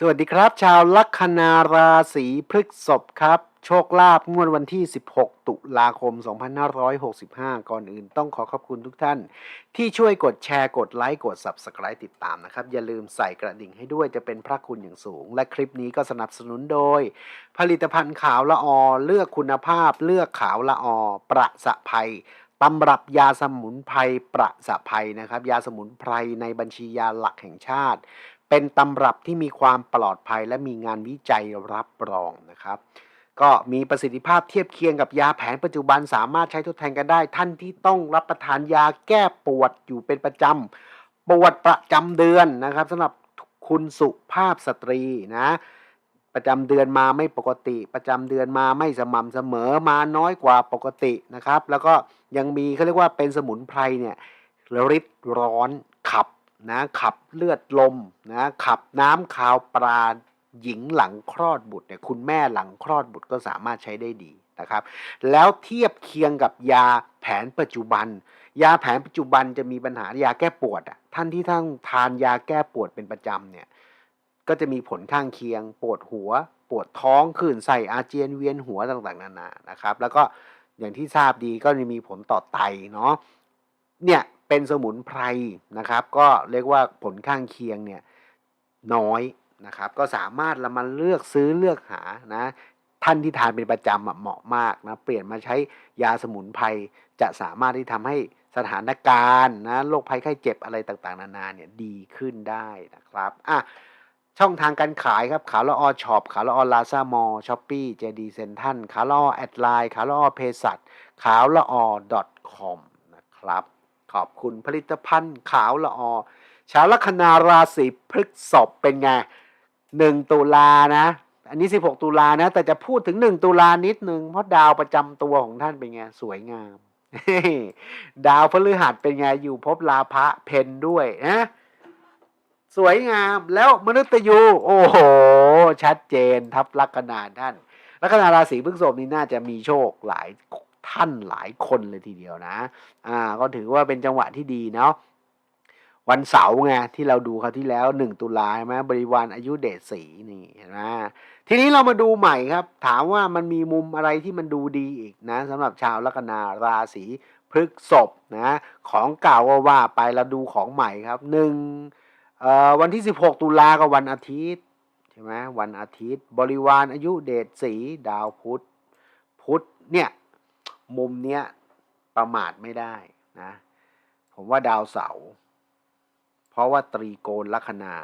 สวัสดีครับ ชาวลัคนาราศีพฤษภครับ โชคลาภงวดวันที่ 16 ตุลาคม 2565 ก่อนอื่นต้องขอขอบคุณทุกท่าน ที่ช่วยกดแชร์กดไลค์กด Subscribe ติดตามนะครับ อย่าลืมใส่กระดิ่งให้ด้วยจะเป็นพระคุณอย่างสูง และคลิปนี้ก็สนับสนุนโดย ผลิตภัณฑ์ขาวละออ เลือกคุณภาพ เลือกขาวละออ ประสะภัยตำรับยาสมุนไพรประสะภัยนะครับ ยาสมุนไพรในบัญชียาหลักแห่งชาติ เป็นตำรับที่มีความปลอดภัยและมีงานวิจัยรับรองนะครับ ก็มีประสิทธิภาพเทียบเคียงกับยาแผนปัจจุบันสามารถใช้ทดแทนกันได้ ท่านที่ต้องรับประทานยาแก้ปวดอยู่เป็นประจำปวดประจำเดือนนะครับสำหรับคุณสุภาพสตรีนะประจำเดือนมาไม่ปกติ ประจำเดือนมาไม่สม่ำเสมอมาน้อยกว่าปกตินะครับ แล้วก็ยังมีเขาเรียกว่าเป็นสมุนไพรเนี่ยริดร้อนขับ นะขับเลือดลมนะขับน้ำคาวปราหญิงหลังคลอดบุตรเนี่ยคุณแม่หลังคลอดบุตรก็สามารถใช้ได้ดีนะครับ แล้วเทียบเคียงกับยาแผนปัจจุบัน ยาแผนปัจจุบันจะมีปัญหายาแก้ปวดอะท่านที่ทั้งทานยาแก้ปวดเป็นประจำเนี่ยก็จะมีผลข้างเคียง ปวดหัว ปวดท้องคื่นไส้อาเจียนเวียนหัวต่างๆนานานะครับ แล้วก็อย่างที่ทราบดีก็จะมีผลต่อไตเนาะเนี่ย เป็นสมุนไพรนะครับ ก็เรียกว่าผลข้างเคียงเนี่ยน้อยนะครับ ก็สามารถเรามาเลือกซื้อเลือกหานะท่านที่ทานเป็นประจำเหมาะมากนะเปลี่ยนมาใช้ยาสมุนไพรจะสามารถที่ทำให้สถานการณ์นะโรคภัยไข้เจ็บอะไรต่างๆ นานาเนี่ยดีขึ้นได้นะครับอะช่องทางการขายครับขาละออช็อปขาละออลาซามอช้อปปี้เจดีเซนทันขาละออแอดไลน์ขาละออเพสัตขาละออ .com นะครับ ขอบคุณผลิตภัณฑ์ขาวละออชาวลัคนาราศีพฤษภเป็นไงหนึ่งตุลานะ อันนี้ 16 ตุลานะ แต่จะพูดถึง 1 ตุลานิดนึง เพราะดาวประจำตัวของท่านเป็นไง สวยงาม ดาวพฤหัสเป็นไง อยู่ภพลาภะเพนด้วยนะสวยงามแล้วมนุษย์ยู โอ้โห ชัดเจนทับลัคนาท่านลัคนาราศีพฤษภนี่น่าจะมีโชคหลาย ท่านหลายคนเลยทีเดียวนะ อ่า ก็ถือว่าเป็นจังหวะที่ดีเนาะวันเสาร์ไงที่เราดูคราวที่แล้วหนึ่งตุลาใช่ไหมบริวารอายุเดชสีนี่นไหมทีนี้เรามาดูใหม่ครับ ถามว่ามันมีมุมอะไรที่มันดูดีอีกนะสำหรับชาวลัคนาราศีพฤกษภนะของเก่าก็ว่าไปเราดูของใหม่ครับหนึ่งเอ่อวันที่ 16 ตุลาก็วันอาทิตย์ใช่ไหมวันอาทิตย์ บริวารอายุเดชสีดาวพุธพุธเนี่ย มุมเนี้ยประมาทไม่ได้นะ ผมว่าดาวเสาเพราะว่าตรีโกณลัคนา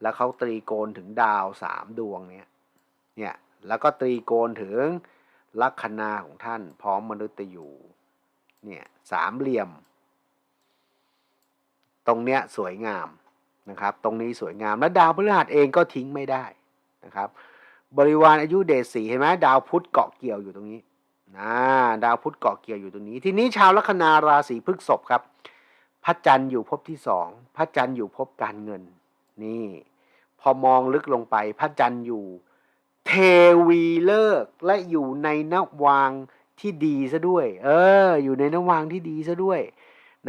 แล้วเขาตรีโกณถึงดาวสามดวงเนี่ยเนี่ยแล้วก็ตรีโกณถึงลัคนาของท่านพร้อมมนุษย์ยูเนี่ยสามเหลี่ยม ตรงเนี้ยสวยงามนะครับ ตรงนี้สวยงามและดาวพฤหัสเองก็ทิ้งไม่ได้นะครับ บริวารอายุเดชสีเห็นไหมดาวพุธเกาะเกี่ยวอยู่ตรงนี้ นะดาวพุธเกาะเกี่ยวอยู่ตรงนี้ ทีนี้ชาวลัคนาราศีพฤษภครับ พระจันทร์อยู่ภพที่สองพระจันทร์อยู่ภพการเงิน นี่ พอมองลึกลงไป พระจันทร์อยู่ เทวีเลิกและอยู่ในนวางที่ดีซะด้วย เออ อยู่ในนวางที่ดีซะด้วย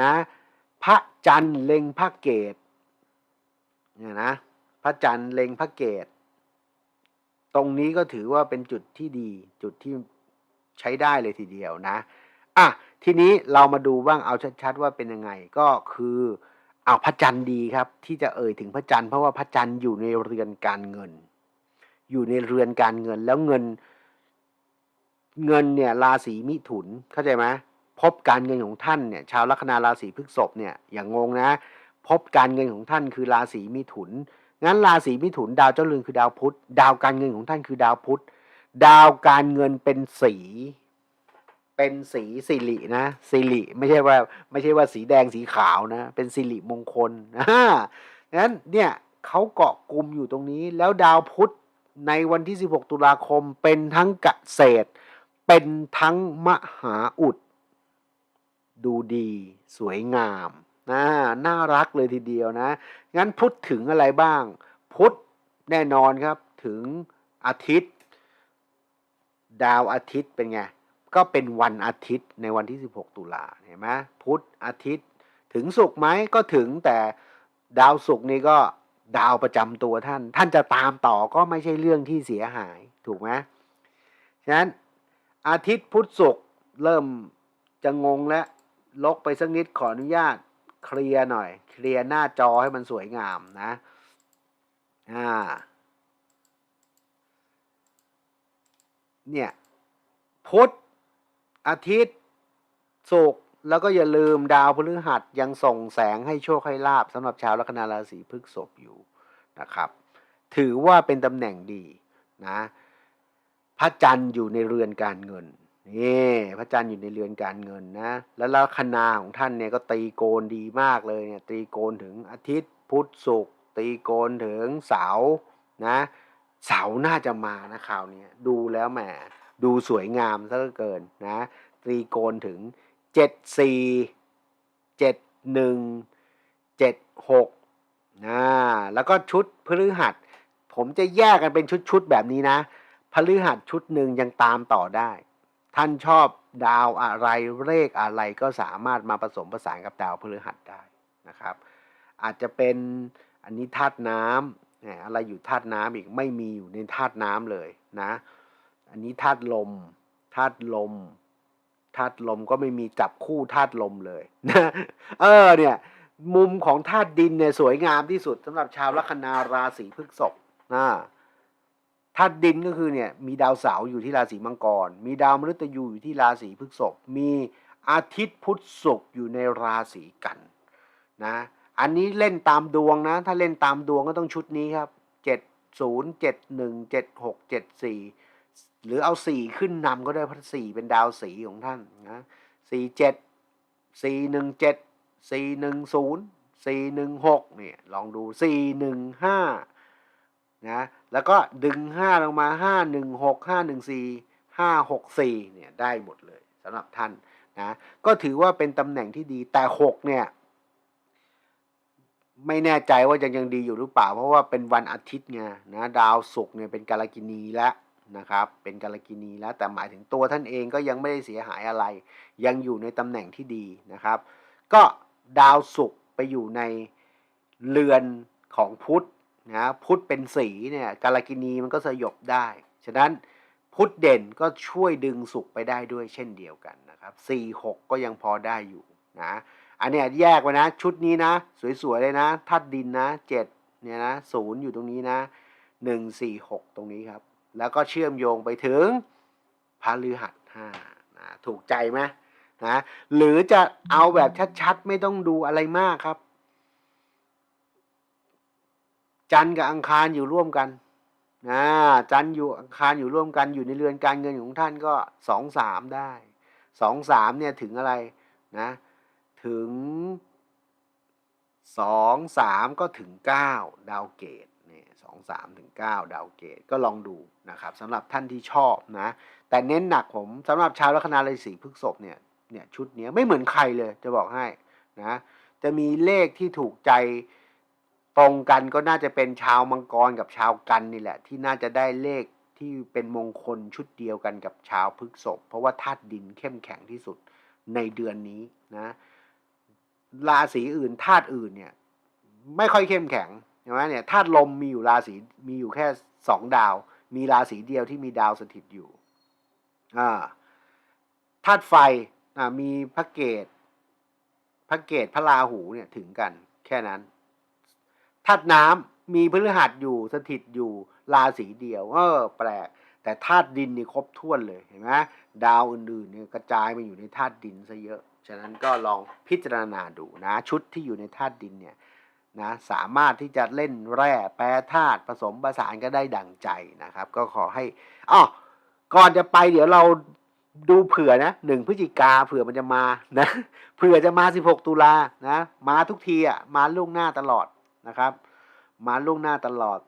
นะ พระจันทร์เล็งพระเกตเนี่ยนะ พระจันทร์เล็งพระเกต ตรงนี้ก็ถือว่าเป็นจุดที่ดี จุดที่ ใช้ได้เลยทีเดียวนะอะทีนี้เรามาดูบ้างเอาชัดๆว่าเป็นยังไงก็คือเอาพระจันทร์ดีครับ ที่จะเอ่ยถึงพระจันทร์เพราะว่าพระจันทร์อยู่ในเรือนการเงิน อยู่ในเรือนการเงินแล้วเงิน เงินเนี่ยราศีมิถุนเข้าใจไหมพบการเงินของท่านเนี่ยชาวลัคนาราศีพฤษภเนี่ยอย่างงงนะ พบการเงินของท่านคือราศีมิถุน งั้นราศีมิถุนดาวเจ้าเรือนคือดาวพุธ ดาวการเงินของท่านคือดาวพุธ ดาวการเงินเป็นสี เป็นสีสิรินะสิริไม่ใช่ว่า ไม่ใช่ว่าสีแดงสีขาวนะ เป็นสิริมงคลนะงั้นเนี่ยเขาเกาะกลุ่มอยู่ตรงนี้ แล้วดาวพุธในวันที่ 16 ตุลาคมเป็นทั้งเกษตร เป็นทั้งมหาอุด ดูดี สวยงามนะน่ารักเลยทีเดียวนะ งั้นพุธถึงอะไรบ้าง พุธแน่นอนครับถึงอาทิตย์ ดาวอาทิตย์เป็นไง ก็เป็นวันอาทิตย์ในวันที่ 16 ตุลาเห็นไหมพุธอาทิตย์ถึงศุกร์ไหมก็ถึงแต่ดาวศุกร์นี่ก็ดาวประจำตัวท่าน ท่านจะตามต่อก็ไม่ใช่เรื่องที่เสียหายถูกไหมฉะนั้นอาทิตย์พุธศุกร์เริ่มจะงงแล้วลกไปสักนิดขออนุญาตเคลียร์หน่อย เคลียร์หน้าจอให้มันสวยงามนะอ่า เนี่ยพุธอาทิตย์ศุกร์แล้วก็อย่าลืมดาวพฤหัสยังส่งแสงให้โชคให้ลาบสำหรับชาวลัคนาราศีพฤษภอยู่นะครับ ถือว่าเป็นตำแหน่งดีนะพระจันทร์อยู่ในเรือนการเงินนี่พระจันทร์อยู่ในเรือนการเงินนะแล้วลัคนาของท่านเนี่ยก็ตีโกนดีมากเลยเนี่ยตีโกนถึงอาทิตย์พุธศุกร์ตีโกนถึงเสาร์นะ เสาร์น่าจะมานะข่าวนี้ดูแล้วแหมดูสวยงามซะเหลือเกินนะตรีโกนถึงเจ็ดสี่เจ็ดหนึ่งเจ็ดหกนะแล้วก็ชุดพฤหัส ผมจะแยกกันเป็นชุดๆแบบนี้นะพฤหัสชุดหนึ่งยังตามต่อได้ ท่านชอบดาวอะไรเลขอะไรก็สามารถมาผสมผสานกับดาวพฤหัสได้นะครับ อาจจะเป็นอันนี้ธาตุน้ำ อะไรอยู่ธาตุน้ำอีกไม่มีอยู่ในธาตุน้ำเลยนะ อันนี้ธาตุลมธาตุลมธาตุลมก็ไม่มีจับคู่ธาตุลมเลยนะเออเนี่ย มุมของธาตุดินเนี่ยสวยงามที่สุดสำหรับชาวลัคนาราศีพฤษภนะธาตุดินก็คือเนี่ยมีดาวเสาร์อยู่ที่ราศีมังกร มีดาวมฤตยูอยู่ที่ราศีพฤษภมีอาทิตย์พุธศุกร์อยู่ในราศีกันนะ อันนี้เล่นตามดวงนะ ถ้าเล่นตามดวงก็ต้องชุดนี้ครับเจ็ดศูนย์เจ็ดหนึ่งเจ็ดหกเจ็ดสี่หรือเอาสี่ขึ้นนำก็ได้เพราะสี่เป็นดาวสีของท่านนะสี่เจ็ดสี่หนึ่งเจ็ดสี่หนึ่งศูนย์สี่หนึ่งหกเนี่ยลองดูสี่หนึ่งห้านะแล้วก็ดึงห้าลงมาห้าหนึ่งหกห้าหนึ่งสี่ห้าหกสี่เนี่ยได้หมดเลยสำหรับท่านนะก็ถือว่าเป็นตำแหน่งที่ดีแต่หกเนี่ย ไม่แน่ใจว่ายังยังดีอยู่หรือเปล่า เพราะว่าเป็นวันอาทิตย์ไงนะดาวศุกร์เนี่ยเป็นกาลกินีแล้วนะครับ เป็นกาลกินีแล้วแต่หมายถึงตัวท่านเองก็ยังไม่ได้เสียหายอะไร ยังอยู่ในตำแหน่งที่ดีนะครับ ก็ดาวศุกร์ไปอยู่ในเรือนของพุธนะพุธเป็นสีเนี่ยกาลกินีมันก็สยบได้ ฉะนั้นพุธเด่นก็ช่วยดึงศุกร์ไปได้ด้วยเช่นเดียวกันนะครับสี่หกก็ยังพอได้อยู่นะ อันเนี้ยแยกไว้นะ ชุดนี้นะ สวยๆเลยนะธาตุดินนะเจ็ดเนี่ยนะศูนย์อยู่ตรงนี้นะหนึ่งสี่หกตรงนี้ครับ แล้วก็เชื่อมโยงไปถึงพาฤหัสห้านะถูกใจไหมนะหรือจะเอาแบบชัดๆ ไม่ต้องดูอะไรมากครับ จันทร์กับอังคารอยู่ร่วมกันนะจันทร์อยู่อังคารอยู่ร่วมกันอยู่ในเรือนการเงินของท่านก็สองสามได้สองสามเนี่ยถึงอะไรนะ ถึงสองสามก็ถึงเก้าดาวเกตเนี่ยสองสามถึงเก้าดาวเกตก็ลองดูนะครับสำหรับท่านที่ชอบนะ แต่เน้นหนักผมสำหรับชาวลัคนาราศีพฤษภเนี่ยเนี่ยชุดนี้ไม่เหมือนใครเลยจะบอกให้นะจะมีเลขที่ถูกใจตรงกันก็น่าจะเป็นชาวมังกรกับชาวกันนี่แหละ ที่น่าจะได้เลขที่เป็นมงคลชุดเดียวกันกับชาวพฤษภเพราะว่าธาตุดินเข้มแข็งที่สุดในเดือนนี้นะ ราศีอื่นธาตุอื่นเนี่ยไม่ค่อยเข้มแข็งใช่ไหมเนี่ยธาตุลมมีอยู่ราศีมีอยู่แค่สองดาว มีราศีเดียวที่มีดาวสถิตอยู่อ่าธาตุไฟอ่ามีพระเกตพระเกตพระราหูเนี่ยถึงกันแค่นั้นธาตุน้ำมีพฤหัสอยู่สถิตอยู่ราศีเดียว เออ แปลก แต่ธาตุดินนี่ครบถ้วนเลยเห็นไหมดาวอื่นๆเนี่ยกระจายมาอยู่ในธาตุดินซะเยอะ ฉะนั้นก็ลองพิจารณาดูนะ ชุดที่อยู่ในธาตุดินเนี่ยนะสามารถที่จะเล่นแร่แปรธาตุผสมประสานก็ได้ดังใจนะครับ ก็ขอให้อ๋อก่อนจะไปเดี๋ยวเราดูเผื่อนะหนึ่งพฤศจิกาเผื่อมันจะมานะเผื่อจะมา 16 ตุลานะ มาทุกทีอะมาล่วงหน้าตลอดนะครับ มาล่วงหน้าตลอด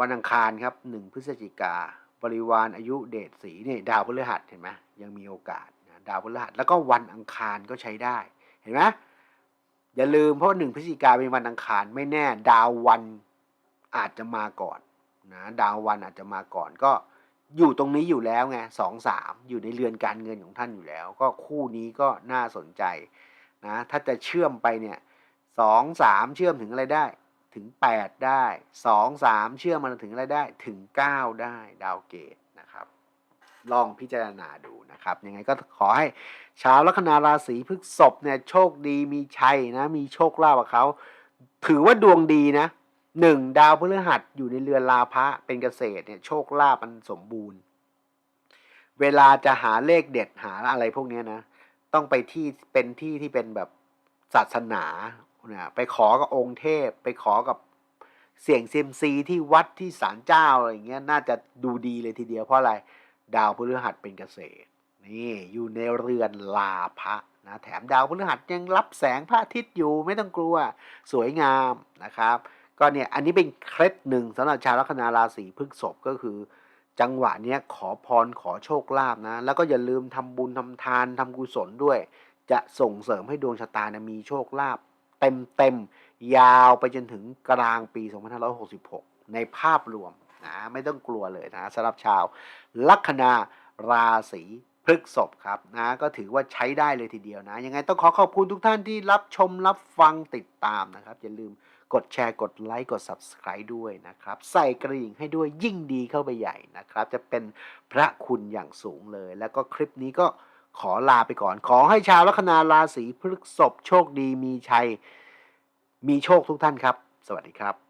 วันอังคารครับหนึ่งพฤศจิกาบริวารอายุเดชสีนี่ดาวพฤหัสเห็นไหมยังมีโอกาส ดาวพฤหัสแล้วก็วันอังคารก็ใช้ได้ เห็นไหมอย่าลืมเพราะหนึ่งพฤศจิกาเป็นวันอังคารไม่แน่ ดาววันอาจจะมาก่อนนะดาววันอาจจะมาก่อนก็อยู่ตรงนี้อยู่แล้วไงสองสามอยู่ในเรือนการเงินของท่านอยู่แล้ว ก็คู่นี้ก็น่าสนใจนะถ้าจะเชื่อมไปเนี่ยสองสามเชื่อมถึงอะไรได้ ถึงแปดได้สองสามเชื่อมมันถึงอะไรได้ ถึงเก้าได้ดาวเกตนะครับ ลองพิจารณาดูนะครับ ยังไงก็ขอให้ชาวลัคนาราศีพฤษภเนี่ยโชคดีมีชัยนะมีโชคลาภกับเขา ถือว่าดวงดีนะหนึ่งดาวพฤหัสอยู่ในเรือนลาภะเป็นเกษตรเนี่ยโชคลาภมันสมบูรณ์ เวลาจะหาเลขเด็ดหาอะไรพวกนี้นะ ต้องไปที่เป็นที่ที่เป็นแบบศาสนาเนี่ยไปขอกับองค์เทพ ไปขอกับเสี่ยงเซียมซีที่วัดที่ศาลเจ้าอะไรอย่างเงี้ยน่าจะดูดีเลยทีเดียวเพราะอะไร ดาวพฤหัสเป็นเกษตร นี่อยู่ในเรือนลาภะนะแถมดาวพฤหัสยังรับแสงพระอาทิตย์อยู่ไม่ต้องกลัวสวยงามนะครับ ก็เนี่ยอันนี้เป็นเคล็ดหนึ่งสำหรับชาวลัคนาราศีพฤษภก็คือ จังหวะเนี้ยขอพรขอโชคลาภนะ แล้วก็อย่าลืมทำบุญทำทานทำกุศลด้วย จะส่งเสริมให้ดวงชะตาเนี่ยมีโชคลาภเต็มเต็มๆยาวไปจนถึงกลางปี 2566 ในภาพรวม นะไม่ต้องกลัวเลยนะสำหรับชาวลัคนาราศีพฤกษภครับนะก็ถือว่าใช้ได้เลยทีเดียวนะ ยังไงต้องขอขอบคุณทุกท่านที่รับชมรับฟังติดตามนะครับ อย่าลืมกดแชร์กดไลค์กด Subscribe ด้วยนะครับ ใส่กระดิ่งให้ด้วยยิ่งดีเข้าไปใหญ่นะครับ จะเป็นพระคุณอย่างสูงเลย แล้วก็คลิปนี้ก็ขอลาไปก่อน ขอให้ชาวลัคนาราศีพฤกษภโชคดีมีชัย มีโชคทุกท่านครับ สวัสดีครับ